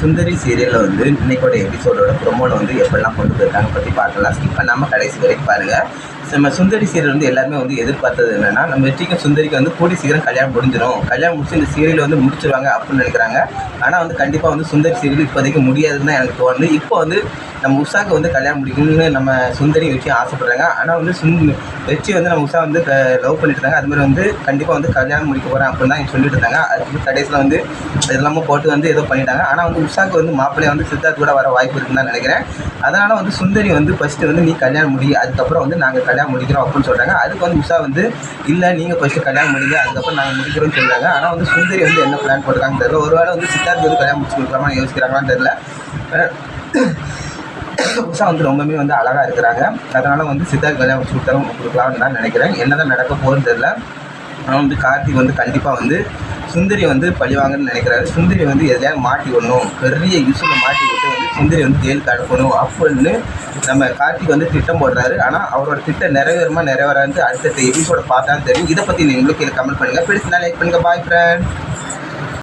சுந்தரி சீரியலில் வந்து இன்னைக்கோட எபிசோடோட ப்ரொமோல வந்து எப்படிலாம் கொண்டு போயிருக்காங்க பற்றி பார்க்கலாம். ஸ்கிப் பண்ணாமல் கடைசி வரைக்கும் பாருங்கள் நம்ம சுந்தரி சீரியல் வந்து எல்லாருமே வந்து எதிர்பார்த்தது என்னன்னா நம்ம வெற்றிக்கும் சுந்தரிக்கு வந்து கூடி சீக்கிரம் கல்யாணம் முடிஞ்சிடும் கல்யாணம் முடிச்சு இந்த சீரியல் வந்து முடிச்சிருவாங்க அப்படின்னு நினைக்கிறாங்க. ஆனால் வந்து கண்டிப்பாக வந்து சுந்தரி சீரியல் இப்போதைக்கு முடியாதுன்னு தான் எனக்கு தோணுது. இப்போ வந்து நம்ம உஷாக்கு வந்து கல்யாணம் முடிக்கணும்னு நம்ம சுந்தரி வெற்றி ஆசைப்படுறாங்க. ஆனால் வந்து சுந் வெற்றி வந்து நம்ம உஷா வந்து லவ் பண்ணிட்டு இருந்தாங்க அது மாதிரி வந்து கண்டிப்பாக வந்து கல்யாணம் முடிக்க போகிறேன் அப்படின்னு தான் சொல்லிட்டு இருந்தாங்க. அதுக்கு கடைசியில் வந்து எல்லாமே போட்டு வந்து ஏதோ பண்ணிட்டாங்க. ஆனால் வந்து உஷாக்கு வந்து மாப்பிள்ளைய வந்து சித்தார்த் கூட வர வாய்ப்பு இருக்குன்னு தான் நினைக்கிறேன். அதனால் வந்து சுந்தரி வந்து ஃபஸ்ட்டு வந்து நீ கல்யாணம் முடி அதுக்கப்புறம் வந்து நாங்கள் கல்யாணம் முடிக்கிறோம் அப்படின்னு சொல்கிறாங்க அதுக்கு வந்து உஷா வந்து இல்லை நீங்கள் ஃபஸ்ட்டு கல்யாணம் முடிங்க அதுக்கப்புறம் நாங்கள் முடிக்கிறோம்னு சொல்கிறாங்க ஆனால் வந்து சுந்தரி வந்து என்ன பிளான் போட்டுருக்காங்க தெரியல. ஒருவேளை வந்து சித்தார்த் வந்து கல்யாணம் முடிச்சு கொடுக்கலாமா யோசிக்கிறாங்களான்னு தெரியல. உஷா வந்து ரொம்பவே வந்து அழகாக இருக்கிறாங்க. அதனால் வந்து சித்தார்த் கல்யாணம் முடிச்சு கொடுத்தாலும் கொடுக்கலாம்னு தான் நினைக்கிறேன். என்ன தான் நடக்க போகுதுன்னு தெரியல. ஆனால் வந்து கார்த்திக் வந்து கண்டிப்பாக வந்து சுந்தரி வந்து பழிவாங்கன்னு நினைக்கிறாரு. சுந்தரி வந்து எதையாவது மாட்டி விடணும் பெரிய இஷ்யூவில் மாட்டி விட்டு வந்து சுந்தரி வந்து ஜெயிலுக்கு அனுப்பணும் அப்படின்னு நம்ம கார்த்திக் வந்து திட்டம் போடுறாரு. ஆனால் அவரோட திட்டம் நிறைவேறுமா நிறைவேறான்னு அடுத்த எபிசோட பார்த்தா தெரியும். இதை பற்றி நீங்களும் கீழே கமெண்ட் பண்ணுங்கள் பிடிச்சினா லைக் பண்ணுங்கள் பாய் ஃப்ரெண்ட்